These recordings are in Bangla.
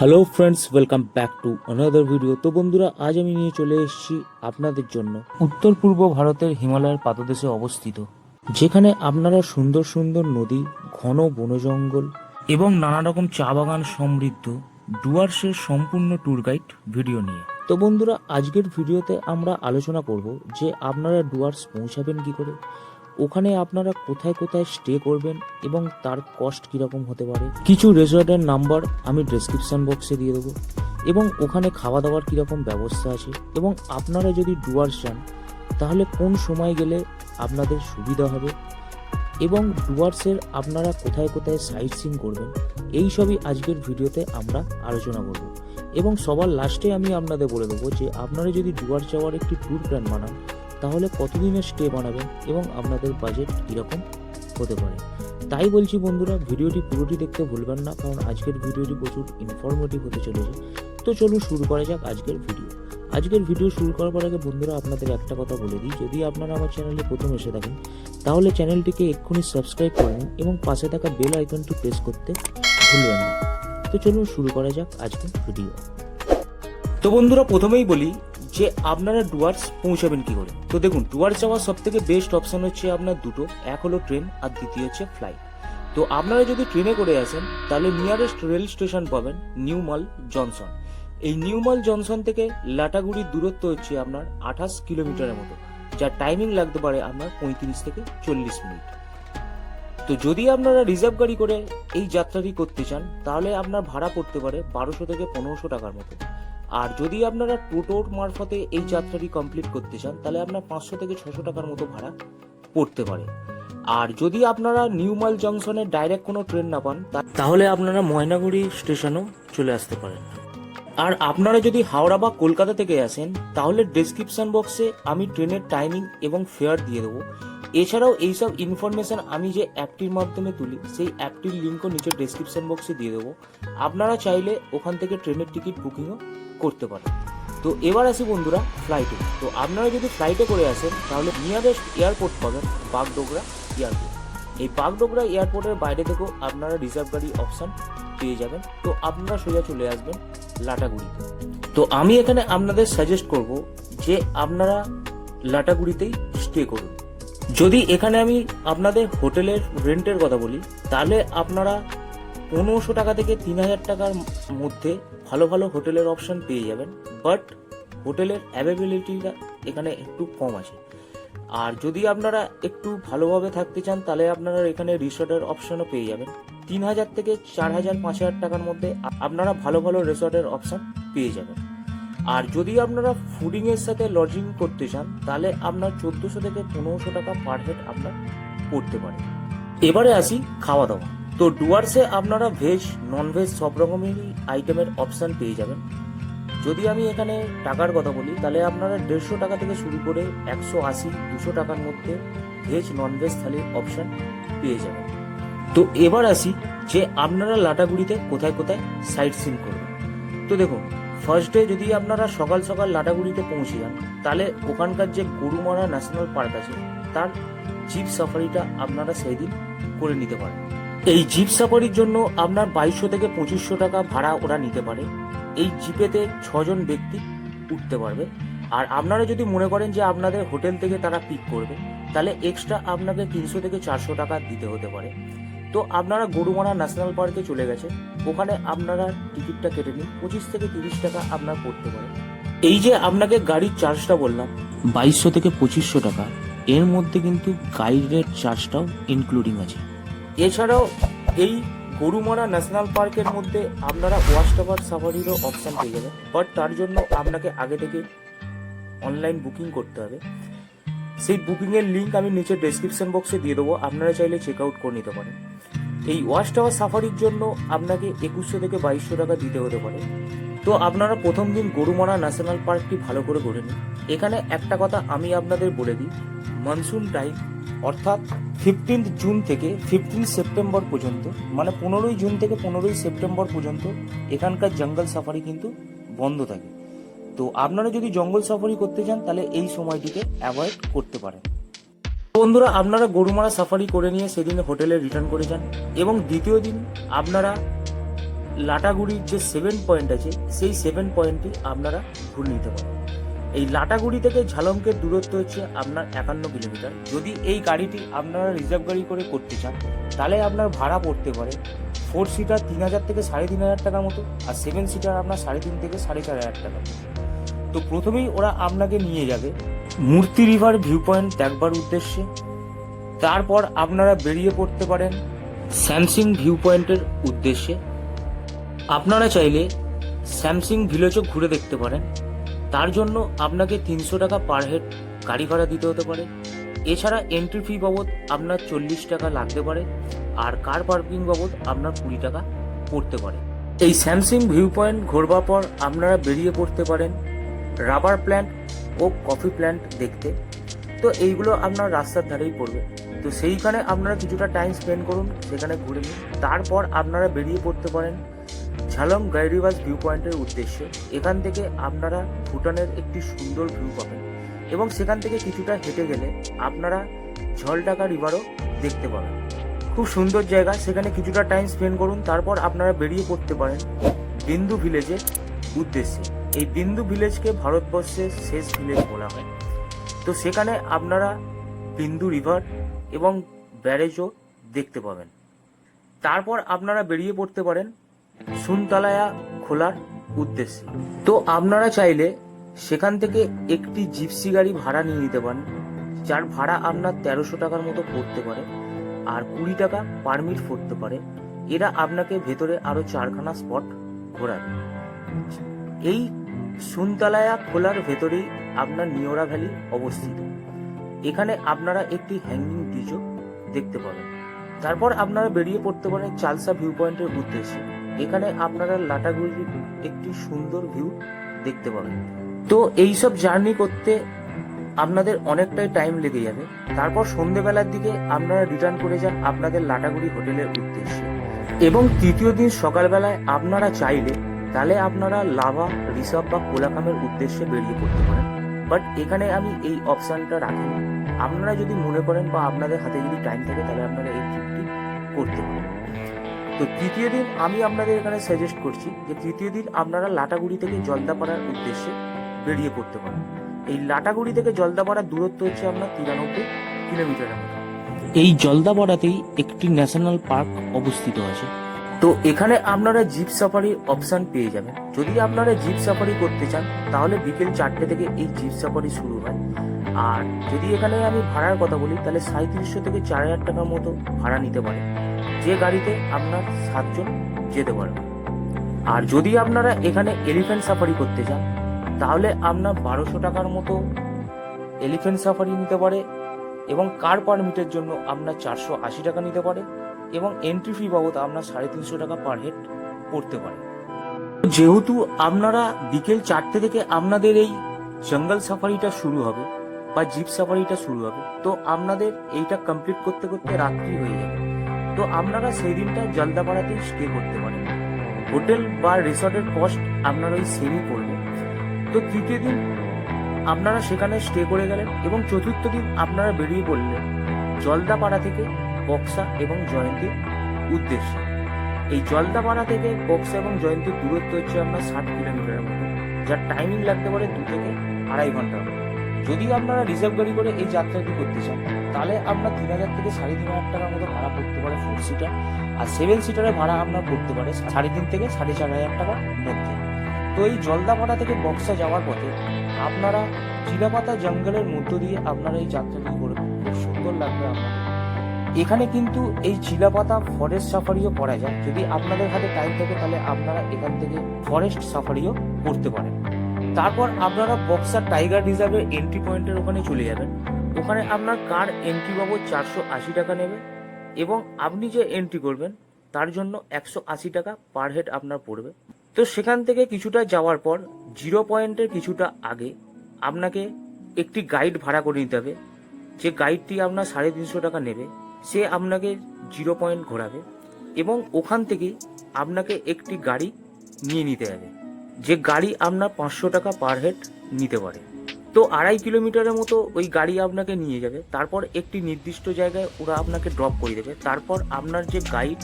Hello friends welcome back to another video তো বন্ধুরা, আজ আমি নিয়ে চলে এসেছি আপনাদের জন্য উত্তর পূর্ব ভারতের হিমালয়ের পাদদেশে অবস্থিত, যেখানে আপনারা সুন্দর সুন্দর নদী, ঘন বনজঙ্গল এবং নানা রকম চা বাগান সমৃদ্ধ ডুয়ার্সের সম্পূর্ণ ট্যুর গাইড ভিডিও নিয়ে। তো বন্ধুরা, আজকের ভিডিওতে আমরা আলোচনা করব যে আপনারা ডুয়ার্স পৌঁছাবেন কি করে ওখানে আপনারা কোথায় কোথায় স্টে করবেন এবং তার কস্ট কীরকম হতে পারে? কিছু রেজর্টের নাম্বার আমি ডেসক্রিপশন বক্সে দিয়ে দেবো। এবং ওখানে খাওয়া দাওয়ার কীরকম ব্যবস্থা আছে? এবং আপনারা যদি ডুয়ার্স যান, তাহলে কোন সময় গেলে আপনাদের সুবিধা হবে? এবং ডুয়ার্সের আপনারা কোথায় কোথায় সাইট সিন করবেন? এই সবই আজকের ভিডিওতে আমরা আলোচনা করব। এবং সবার লাস্টে আমি আপনাদের বলে দেবো যে, আপনারা যদি ডুয়ার্স যাওয়ার একটি ট্যুর প্ল্যান বানান তাহলে কতদিনের স্টে বানাবেন এবং আপনাদের বাজেট কীরকম হতে পারে? তাই বলছি বন্ধুরা, ভিডিওটি পুরোটি দেখতে ভুলবেন না, কারণ আজকের ভিডিওটি প্রচুর ইনফরমেটিভ হতে চলেছে। তো চলুন শুরু করা যাক আজকের ভিডিও আজকের ভিডিও শুরু করার পর আগে বন্ধুরা, আপনাদের একটা কথা বলে দিই। যদি আপনারা আমার চ্যানেলে প্রথম এসে থাকেন, তাহলে চ্যানেলটিকে এক্ষুনি সাবস্ক্রাইব করুন এবং পাশে থাকা বেল আইকনটি প্রেস করতে ভুলবেন না। তো চলুন শুরু করা যাক আজকের ভিডিও তো বন্ধুরা, প্রথমেই বলি যে আপনারা ডুয়ার্স পৌঁছাবেন কি করে? তো দেখুন, ডুয়ার্স যাওয়ার সব থেকে বেস্ট অপশন হচ্ছে আপনার দুটো। এক হলো ট্রেন আর দ্বিতীয় হচ্ছে ফ্লাইট তো আপনারা যদি ট্রেনে করে আসেন, তাহলে নিয়ারেস্ট রেল স্টেশন পাবেন নিউ মাল জনসন। এই নিউ মাল জনসন থেকে লাটাগুড়ির দূরত্ব হচ্ছে আপনার আঠাশ কিলোমিটারের মতো, যার টাইমিং লাগতে পারে আপনার পঁয়ত্রিশ থেকে চল্লিশ মিনিট। তো যদি আপনারা রিজার্ভ গাড়ি করে এই যাত্রাটি করতে চান, তাহলে আপনার ভাড়া পড়তে পারে বারোশো থেকে পনেরোশো টাকার মতো। আর যদি আপনারা টোটোর মারফতে এই যাত্রাটি কমপ্লিট করতে চান, তাহলে আপনার পাঁচশো থেকে ছশো টাকার মতো ভাড়া পড়তে পারে। আর যদি আপনারা নিউমাল জংশনে ডাইরেক্ট কোনো ট্রেন না পান তাহলে আপনারা ময়নাগুড়ি স্টেশনেও চলে আসতে পারেন। আর আপনারা যদি হাওড়া বা কলকাতা থেকে আসেন, তাহলে ডেসক্রিপশন বক্সে আমি ট্রেনের টাইমিং এবং ফেয়ার দিয়ে দেবো। এছাড়াও এইসব ইনফরমেশন আমি যে অ্যাপটির মাধ্যমে তুলি, সেই অ্যাপটির লিঙ্কও নিচে ডেসক্রিপশন বক্সে দিয়ে দেবো। আপনারা চাইলে ওখান থেকে ট্রেনের টিকিট বুকিংও করতে পারেন তো এবার আসি বন্ধুরা ফ্লাইটে তো আপনারা যদি ফ্লাইটে করে আসেন, তাহলে নিয়ারেস্ট এয়ারপোর্ট পাবেন বাগডোগরা এয়ারপোর্ট এই বাগডোগরা এয়ারপোর্টের বাইরে থেকেও আপনারা রিজার্ভ গাড়ি অপশান পেয়ে যাবেন। তো আপনারা সোজা চলে আসবেন লাটাগুড়িতে তো আমি এখানে আপনাদের সাজেস্ট করব যে আপনারা লাটাগুড়িতেই স্টে করুন। যদি এখানে আমি আপনাদের হোটেলের রেন্টের কথা বলি, তাহলে আপনারা পনেরোশো টাকা থেকে তিন হাজার টাকার মধ্যে ভালো ভালো হোটেলের অপশন পেয়ে যাবেন বাট হোটেলের অ্যাভেবিলিটিটা এখানে একটু কম আছে। আর যদি আপনারা একটু ভালোভাবে থাকতে চান, তাহলে আপনারা এখানে রিসর্টের অপশনও পেয়ে যাবেন। তিন হাজার থেকে চার হাজার, পাঁচ হাজার টাকার মধ্যে আপনারা ভালো ভালো রিসর্টের অপশন পেয়ে যাবেন। আর যদি আপনারা ফুডিংয়ের সাথে লজিং করতে চান, তাহলে আপনার চোদ্দোশো থেকে পনেরোশো টাকা পার হেড আপনার পড়তে পারে। এবারে আসি খাওয়া দাওয়া। তো ডুয়ার্সে আপনারা ভেজ নন ভেজ সব রকমেরই আইটেমের অপশান পেয়ে যাবেন। যদি আমি এখানে টাকার কথা বলি, তাহলে আপনারা দেড়শো টাকা থেকে শুরু করে একশো আশি, দুশো টাকার মধ্যে ভেজ নন ভেজ থালির অপশান পেয়ে যাবেন। তো এবার আসি যে আপনারা লাটাগুড়িতে কোথায় কোথায় সাইট সিন করবেন। তো দেখুন ফার্স্ট ডে যদি আপনারা সকাল সকাল লাটাগুড়িতে পৌঁছে যান, তাহলে ওখানকার যে গরুমারা ন্যাশনাল পার্ক আছে, তার জিপ সাফারিটা আপনারা সেই দিন করে নিতে পারেন। এই জিপ সাফারির জন্য আপনার বাইশশো থেকে পঁচিশশো টাকা ভাড়া ওরা নিতে পারে। এই জিপেতে ছজন ব্যক্তি উঠতে পারবে। আর আপনারা যদি মনে করেন যে আপনাদের হোটেল থেকে তারা পিক করবে, তাহলে এক্সট্রা আপনাকে তিনশো থেকে চারশো টাকা দিতে হতে পারে। তো আপনারা গরুমারা ন্যাশনাল পার্কে চলে গেছে। ওখানে আপনারা টিকিটটা কেটে নিন। পঁচিশ থেকে তিরিশ টাকা আপনার পড়তে পারে। এই যে আপনাকে গাড়ির চার্জটা বললাম, বাইশশো থেকে পঁচিশশো টাকা, এর মধ্যে কিন্তু গাইডের চার্জটাও ইনক্লুডিং আছে। এছাড়াও এই গরুমারা ন্যাশনাল পার্কের মধ্যে আপনারা ওয়াচ টাওয়ার সাফারিরও অপশান পেয়ে যাবেন। বাট তার জন্য আপনাকে আগে থেকে অনলাইন বুকিং করতে হবে। সেই বুকিংয়ের লিঙ্ক আমি নিচে ডেসক্রিপশন বক্সে দিয়ে দেবো। আপনারা চাইলে চেক আউট করে নিতে পারেন। এই ওয়াচ টাওয়ার সাফারির জন্য আপনাকে একুশশো থেকে বাইশশো টাকা দিতে হতে পারে। তো আপনারা প্রথম দিন গরুমারা ন্যাশনাল পার্কটি ভালো করে ঘুরে নিন। এখানে একটা কথা আমি আপনাদের বলে দিই মনসুন টাইম অর্থাৎ ফিফটিন্থ জুন থেকে ফিফটিন সেপ্টেম্বর পর্যন্ত মানে পনেরোই জুন থেকে পনেরোই সেপ্টেম্বর পর্যন্ত এখানকার জঙ্গল সাফারি কিন্তু বন্ধ থাকে। তো আপনারা যদি জঙ্গল সাফারি করতে চান, তাহলে এই সময়টিকে অ্যাভয়েড করতে পারেন। বন্ধুরা, আপনারা গরুমারা সাফারি করে নিয়ে সেদিন হোটেলে রিটার্ন করে যান এবং দ্বিতীয় দিন আপনারা লাটাগুড়ির যে সেভেন পয়েন্ট আছে, সেই সেভেন পয়েন্টটি আপনারা ঘুরে নিতে পারেন। এই লাটাগুড়ি থেকে ঝালমকের দূরত্ব হচ্ছে আপনার একান্ন কিলোমিটার। যদি এই গাড়িটি আপনারা রিজার্ভ গাড়ি করে করতে চান, তাহলে আপনার ভাড়া পড়তে পারে ফোর সিটার তিন হাজার থেকে সাড়ে তিন হাজার টাকার মতো, আর সেভেন সিটার আপনার সাড়ে তিন থেকে সাড়ে চার হাজার টাকা তো প্রথমেই ওরা আপনাকে নিয়ে যাবে মূর্তি রিভার ভিউ পয়েন্ট দেখবার উদ্দেশ্যে। তারপর আপনারা বেরিয়ে পড়তে পারেন স্যামসিং ভিউ পয়েন্টের উদ্দেশ্যে। আপনারা চাইলে স্যামসিং ভিলেজও ঘুরে দেখতে পারেন। তার জন্য আপনাকে তিনশো টাকা পার হেড গাড়ি ভাড়া দিতে হতে পারে। এছাড়া এন্ট্রি ফি বাবদ আপনার চল্লিশ টাকা লাগতে পারে আর কার পার্কিং বাবদ আপনার কুড়ি টাকা পড়তে পারে। এই স্যামসিং ভিউ পয়েন্ট ঘোরবার পর আপনারা বেরিয়ে পড়তে পারেন রাবার প্ল্যান্ট ও কফি প্ল্যান্ট দেখতে। তো এইগুলো আপনার রাস্তার ধারেই পড়বে। তো সেইখানে আপনারা কিছুটা টাইম স্পেন্ড করুন, সেখানে ঘুরে নিন। তারপর আপনারা বেরিয়ে পড়তে পারেন ঝালং গাইরিবাস ভিউ পয়েন্টের উদ্দেশ্যে এখান থেকে আপনারা ভুটানের একটি সুন্দর ভিউ পাবেন এবং সেখান থেকে কিছুটা হেঁটে গেলে আপনারা ঝলটাকা রিভারও দেখতে পাবেন। খুব সুন্দর জায়গা, সেখানে কিছুটা টাইম স্পেন্ড করুন, তারপর আপনারা বেরিয়ে পড়তে পারেন বিন্দু ভিলেজের উদ্দেশ্যে। এই বিন্দু ভিলেজকে ভারতবর্ষের শেষ ভিলেজ বলা হয়। তো সেখানে আপনারা বিন্দু রিভার এবং ব্যারেজও দেখতে পাবেন। তারপর আপনারা বেরিয়ে পড়তে পারেন সুনতালায়া খোলার উদ্দেশ্যে। তো আপনারা চাইলে সেখান থেকে একটি জিপসি গাড়ি ভাড়া নিয়ে নিতে পারেন, যার ভাড়া আপনার তেরোশো টাকার মতো পড়তে পারে আর কুড়ি টাকা পারমিট পড়তে পারে। এরা আপনাকে ভেতরে আরও চারখানা স্পট ঘোরাবে। এই সুনতালায়া খোলার ভেতরেই আপনার নিওরা ভ্যালি অবস্থিত। এখানে আপনারা একটি হ্যাঙ্গিং ব্রিজও দেখতে পাবেন। তারপর আপনারা বেরিয়ে পড়তে পারেন চালসা ভিউ পয়েন্টের উদ্দেশ্যে। এখানে আপনারা লাটাগুড়ির একটি সুন্দর ভিউ দেখতে পাবেন। তো এইসব জার্নি করতে আপনাদের অনেকটাই টাইম লেগে যাবে। তারপর সন্ধেবেলার দিকে আপনারা রিটার্ন করে যান আপনাদের লাটাগুড়ি হোটেলের উদ্দেশ্যে। এবং তৃতীয় দিন সকালবেলায় আপনারা চাইলে তাহলে আপনারা লাভা রিসার্ভ বা কোলাকামের উদ্দেশ্যে বেরিয়ে পড়তে পারেন। বাট এখানে আমি এই অপশনটা রাখিনি। আপনারা যদি মনে করেন বা আপনাদের হাতে যদি টাইম থাকে, তাহলে আপনারা এই ট্রিপটি করতে পারেন। তো তৃতীয় দিন আমি আপনাদের এখানে সাজেস্ট করছি যে তৃতীয় দিন আপনারা লাটাগুড়ি থেকে জলদাপাড়ার উদ্দেশ্যে বেরিয়ে পড়তে পারেন। এই লাটাগুড়ি থেকে জলদাপাড়ার দূরত্ব হচ্ছে আপনার তিরানব্বই কিলোমিটারের মতো। এই জলদাপাড়াতেই একটি ন্যাশনাল পার্ক অবস্থিত আছে। তো এখানে আপনারা জিপ সাফারির অপশন পেয়ে যাবেন। যদি আপনারা জিপ সাফারি করতে চান তাহলে বিকেল চারটে থেকে এই জিপ সাফারি শুরু হয়। আর যদি এখানে আমি ভাড়ার কথা বলি তাহলে সাঁত্রিশশো থেকে চার হাজার টাকার মতো ভাড়া নিতে পারে যে গাড়িতে আপনার সাতজন যেতে পারবে। আর যদি আপনারা এখানে এলিফ্যান্ট সাফারি করতে চান তাহলে আপনার বারোশো টাকার মতো এলিফ্যান্ট সাফারি নিতে পারে এবং কার পারমিটের জন্য আপনার চারশো আশি টাকা নিতে পারে এবং এন্ট্রি ফি বাবদ আপনার সাড়ে তিনশো টাকা পার হেড পড়তে পারে। যেহেতু আপনারা বিকেল চারটে থেকে আপনাদের এই জঙ্গল সাফারিটা শুরু হবে বা জিপ সাফারিটা শুরু হবে, তো আপনাদের এইটা কমপ্লিট করতে করতে রাত্রি হয়ে যাবে। তো আপনারা সেই দিনটা জলদাপাড়াতেই স্টে করতে পারেন। হোটেল বা রিসর্টের কস্ট আপনার ওই সেমই পড়বে। তো তৃতীয় দিন আপনারা সেখানে স্টে করে গেলেন এবং চতুর্থ দিন আপনারা বেরিয়ে পড়লেন জলদাপাড়া থেকে বক্সা এবং জয়ন্তীর উদ্দেশ্যে। এই জলদাপাড়া থেকে বক্সা এবং জয়ন্তীর দূরত্ব হচ্ছে আপনার ষাট কিলোমিটারের মতো। যার টাইমিং লাগতে পারে দু থেকে আড়াই ঘণ্টার মতো। যদি আপনারা রিজার্ভ গাড়ি করে এই যাত্রাটি করতে চান, তাহলে আপনার তিন হাজার থেকে সাড়ে তিন হাজার টাকার মতো ভাড়া পড়তে পারে ফোর সিটার আর সেভেন সিটারের ভাড়া আপনার পড়তে পারে সাড়ে তিন থেকে সাড়ে চার হাজার টাকার মধ্যে। তো এই জলদাপাড়া থেকে বক্সা যাওয়ার পথে আপনারা চিলাপাতা জঙ্গলের মধ্য দিয়ে আপনারা এই যাত্রাটি করবেন খুব সুন্দর লাগবে আপনাদের। এখানে কিন্তু এই চিলাপাতা ফরেস্ট সাফারিও করা যায়। যদি আপনাদের হাতে টাইম থাকে, তাহলে আপনারা এখান থেকে ফরেস্ট সাফারিও করতে পারেন। তারপর আপনারা বক্সার টাইগার রিজার্ভের এন্ট্রি পয়েন্টের ওখানে চলে যাবেন। ওখানে আপনার কার এন্ট্রি বাবদ চারশো আশি টাকা নেবে এবং আপনি যে এন্ট্রি করবেন, তার জন্য একশো আশি টাকা পার হেড আপনার পড়বে। তো সেখান থেকে কিছুটা যাওয়ার পর জিরো পয়েন্টের কিছুটা আগে আপনাকে একটি গাইড ভাড়া করে নিতে হবে। যে গাইডটি আপনার সাড়ে তিনশো টাকা নেবে, সে আপনাকে জিরো পয়েন্ট ঘোরাবে এবং ওখান থেকে আপনাকে একটি গাড়ি নিয়ে নিতে হবে। যে গাড়ি আপনার পাঁচশো টাকা পার হেড নিতে পারে। তো আড়াই কিলোমিটারের মতো ওই গাড়ি আপনাকে নিয়ে যাবে, তারপর একটি নির্দিষ্ট জায়গায় ওরা আপনাকে ড্রপ করে দেবে। তারপর আপনার যে গাইড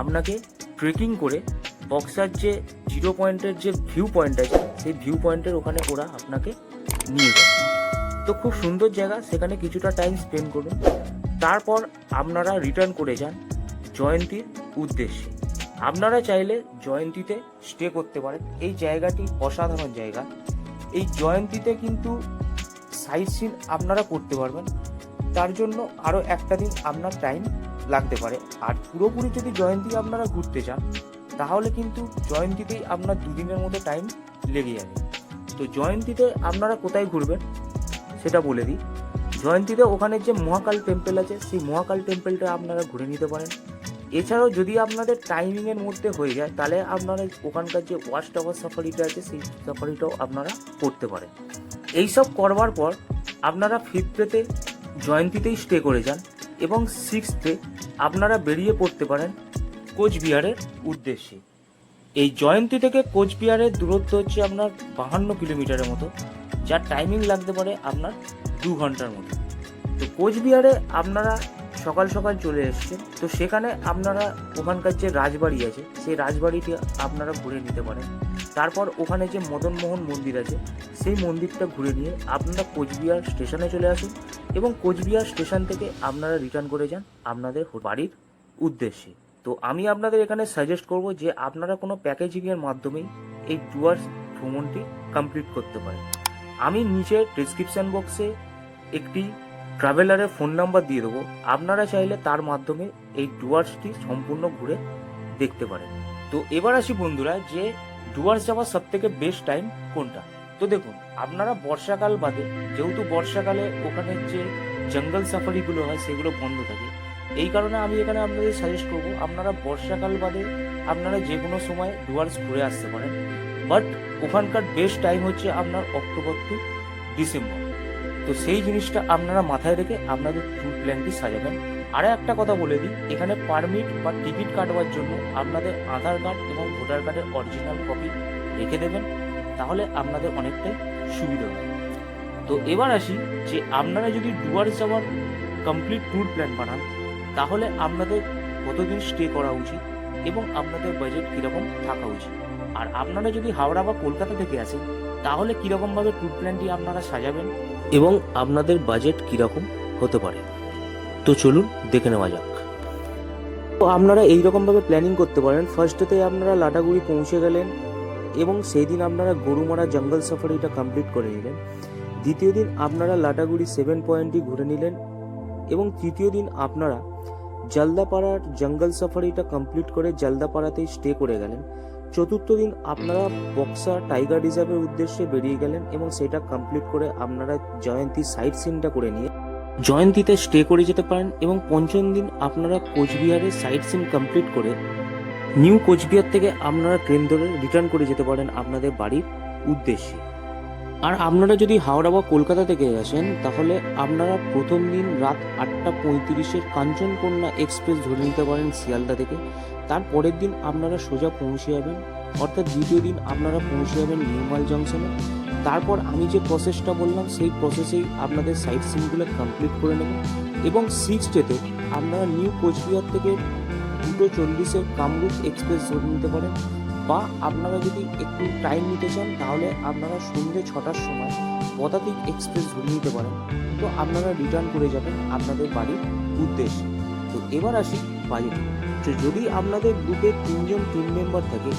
আপনাকে ট্রেকিং করে বক্সার যে জিরো পয়েন্টের যে ভিউ পয়েন্ট আছে, সেই ভিউ পয়েন্টের ওখানে ওরা আপনাকে নিয়ে যাবে। তো খুব সুন্দর জায়গা, সেখানে কিছুটা টাইম স্পেন্ড করুন। তারপর আপনারা রিটার্ন করে যান জয়ন্তীর উদ্দেশ্যে। আপনারা চাইলে জয়ন্তীতে স্টে করতে পারেন। এই জায়গাটি অসাধারণ জায়গা। এই জয়ন্তীতে কিন্তু সাইট সিন আপনারা করতে পারবেন। তার জন্য আরও একটা দিন আপনার টাইম লাগতে পারে। আর পুরোপুরি যদি জয়ন্তী আপনারা ঘুরতে চান, তাহলে কিন্তু জয়ন্তীতেই আপনার দুদিনের মতো টাইম লেগে যাবে। তো জয়ন্তীতে আপনারা কোথায় ঘুরবেন, সেটা বলে দিই। জয়ন্তীতে ওখানে যে মহাকাল টেম্পল আছে, সেই মহাকাল টেম্পলটা আপনারা ঘুরে নিতে পারেন। এছাড়াও যদি আপনাদের টাইমিংয়ের মধ্যে হয়ে যায়, তাহলে আপনারা ওখানকার যে ওয়াচ টাওয়ার সাফারিটা আছে, সেই সাফারিটাও আপনারা করতে পারেন। এইসব করবার পর আপনারা ফিফথেতে জয়ন্তীতেই স্টে করে যান এবং সিক্সথে আপনারা বেরিয়ে পড়তে পারেন কোচবিহারের উদ্দেশ্যে। এই জয়ন্তী থেকে কোচবিহারের দূরত্ব হচ্ছে আপনার বাহান্ন কিলোমিটারের মতো, যার টাইমিং লাগতে পারে আপনার দু ঘণ্টার মতো। তো কোচবিহারে আপনারা সকাল সকাল চলে এসছেন তো সেখানে আপনারা ওখানকার যে রাজবাড়ি আছে, সেই রাজবাড়িটি আপনারা ঘুরে নিতে পারেন। তারপর ওখানে যে মদনমোহন মন্দির আছে, সেই মন্দিরটা ঘুরে নিয়ে আপনারা কোচবিহার স্টেশনে চলে আসুন এবং কোচবিহার স্টেশন থেকে আপনারা রিটার্ন করে যান আপনাদের বাড়ির উদ্দেশ্যে। তো আমি আপনাদের এখানে সাজেস্ট করব যে আপনারা কোনো প্যাকেজিংয়ের মাধ্যমেই এই ডুয়ার্স ভ্রমণটি কমপ্লিট করতে পারেন। আমি নিচে ডিসক্রিপশন বক্সে একটি ট্রাভেলারের ফোন নাম্বার দিয়ে দেবো। আপনারা চাইলে তার মাধ্যমে এই ডুয়ার্সটি সম্পূর্ণ ঘুরে দেখতে পারেন। তো এবার আসি বন্ধুরা, যে ডুয়ার্স যাওয়ার সব থেকে বেস্ট টাইম কোনটা? তো দেখুন, আপনারা বর্ষাকাল বাদে, যেহেতু বর্ষাকালে ওখানে যে জঙ্গল সাফারিগুলো হয়, সেগুলো বন্ধ থাকে। এই কারণে আমি এখানে আপনাদের সাজেস্ট করব, আপনারা বর্ষাকাল বাদে আপনারা যে কোনো সময় ডুয়ার্স ঘুরে আসতে পারেন। বাট ওখানকার বেস্ট টাইম হচ্ছে আপনার অক্টোবর টু ডিসেম্বর তো সেই জিনিসটা আপনারা মাথায় রেখে আপনাদের ট্যুর প্ল্যানটি সাজাবেন। আর একটা কথা বলে দিই, এখানে পারমিট বা টিকিট কাটবার জন্য আপনাদের আধার কার্ড এবং ভোটার কার্ডের অরিজিনাল কপি রেখে দেবেন, তাহলে আপনাদের অনেকটাই সুবিধা হবে। তো এবার আসি যে আপনারা যদি ডুয়ার্স যাওয়ার কমপ্লিট ট্যুর প্ল্যান বানান, তাহলে আপনাদের কতদিন স্টে করা উচিত এবং আপনাদের বাজেট কীরকম থাকা উচিত? আর আপনারা যদি হাওড়া বা কলকাতা থেকে আসেন, তাহলে কীরকমভাবে ট্যুর প্ল্যানটি আপনারা সাজাবেন? এবং আপনাদের বাজেট কীরকম হতে পারে। তো চলুন দেখে নেওয়া যাক। তো আপনারা এইরকমভাবে প্ল্যানিং করতে পারেন। ফার্স্ট ডেতে আপনারা লাটাগুড়ি পৌঁছে গেলেন এবং সেই দিন আপনারা গরুমারা জঙ্গল সাফারিটা কমপ্লিট করে নিলেন। দ্বিতীয় দিন আপনারা লাটাগুড়ি সেভেন পয়েন্টটি ঘুরে নিলেন এবং তৃতীয় দিন আপনারা জলদাপাড়ার জঙ্গল সাফারিটা কমপ্লিট করে জলদাপাড়াতেই স্টে করে গেলেন। চতুর্থ দিন আপনারা বক্সা টাইগার রিজার্ভের উদ্দেশ্যে বেরিয়ে গেলেন এবং সেটা কমপ্লিট করে আপনারা জয়ন্তী সাইট সিনটা করে নিয়ে জয়ন্তীতে স্টে করে যেতে পারেন এবং পঞ্চম দিন আপনারা কোচবিহারে সাইট সিন কমপ্লিট করে নিউ কোচবিহার থেকে আপনারা ট্রেন ধরে রিটার্ন করে যেতে পারেন আপনাদের বাড়ির উদ্দেশ্যে। আর আপনারা যদি হাওড়া বা কলকাতা থেকে আসেন, তাহলে আপনারা প্রথম দিন রাত আটটা পঁয়ত্রিশের কাঞ্চনকন্যা এক্সপ্রেস ধরে নিতে পারেন শিয়ালদা থেকে। তার পরের দিন আপনারা সোজা পৌঁছে যাবেন। অর্থাৎ দ্বিতীয় দিন আপনারা পৌঁছে যাবেন নিউমাল জংশনে। তারপর আমি যে প্রসেসটা বললাম, সেই প্রসেসেই আপনাদের সাইট সিনগুলো কমপ্লিট করে নেবেন এবং সিক্স ডেতে আপনারা নিউ কোচবিহার থেকে দুটো চল্লিশের কামরূপ এক্সপ্রেস ধরে নিতে পারেন। বা আপনারা যদি একটু টাইম নিতে চান, তাহলে আপনারা সন্ধ্যে ছটার সময় পদাতিক এক্সপ্রেস ধরে নিতে পারেন। তো আপনারা রিটার্ন করে যাবেন আপনাদের বাড়ির উদ্দেশ্যে। তো এবার আসি বাজেট তো যদি আপনাদের গ্রুপে তিনজন টিম মেম্বার থাকে,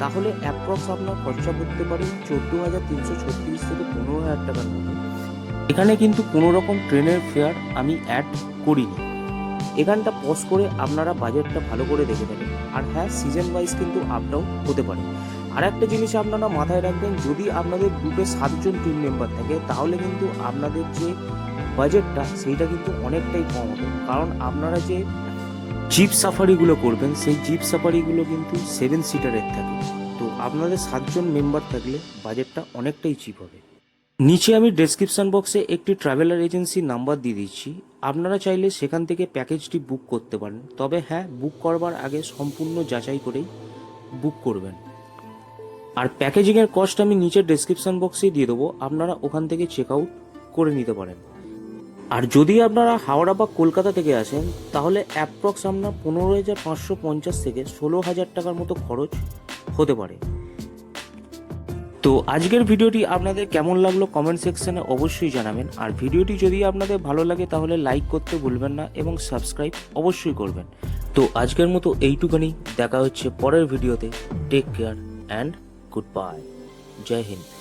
তাহলে অ্যাপ্রক্স আপনার খরচা করতে পারেন চোদ্দ হাজার তিনশো ছত্রিশ থেকে পনেরো হাজার টাকার মতো এখানে কিন্তু কোনো রকম ট্রেনের ফেয়ার আমি অ্যাড করিনি। এখানটা পজ করে আপনারা বাজেটটা ভালো করে দেখে নেবেন। আর হ্যাঁ সিজন ওয়াইজ কিন্তু আপ ডাউন হতে পারে। আর একটা জিনিস আপনারা মাথায় রাখবেন, যদি আপনাদের গ্রুপে সাতজন টিম মেম্বার থাকে, তাহলে কিন্তু আপনাদের যে বাজেটটা সেইটা কিন্তু অনেকটাই কম হবে। কারণ আপনারা যে জিপ সাফারিগুলো করবেন, সেই জিপ সাফারিগুলো কিন্তু সেভেন সিটারের থাকে। তো আপনাদের সাতজন মেম্বার থাকলে বাজেটটা অনেকটাই চিপ হবে। নিচে আমি ডেসক্রিপশন বক্সে একটি ট্রাভেলার এজেন্সির নাম্বার দিয়ে দিচ্ছি। আপনারা চাইলে সেখান থেকে প্যাকেজটি বুক করতে পারেন। তবে হ্যাঁ বুক করবার আগে সম্পূর্ণ যাচাই করেই বুক করবেন। আর প্যাকেজিংয়ের কস্ট আমি নিচের ডেসক্রিপশন বক্সেই দিয়ে দেবো। আপনারা ওখান থেকে চেক আউট করে নিতে পারেন। আর যদি আপনারা হাওড়া বা কলকাতা থেকে আসেন, তাহলে অ্যাপ্রক্স আপনার পনেরো হাজার পাঁচশো পঞ্চাশ থেকে ষোলো হাজার টাকার মতো খরচ হতে পারে। তো আজকের ভিডিওটি আপনাদের কেমন লাগল কমেন্ট সেকশনে অবশ্যই জানাবেন। আর ভিডিওটি যদি আপনাদের ভালো লাগে তাহলে লাইক করতে ভুলবেন না এবং সাবস্ক্রাইব অবশ্যই করবেন। তো আজকের মতো এইটুখানি, দেখা হচ্ছে পরের ভিডিওতে। Take care and good bye Jai Hind.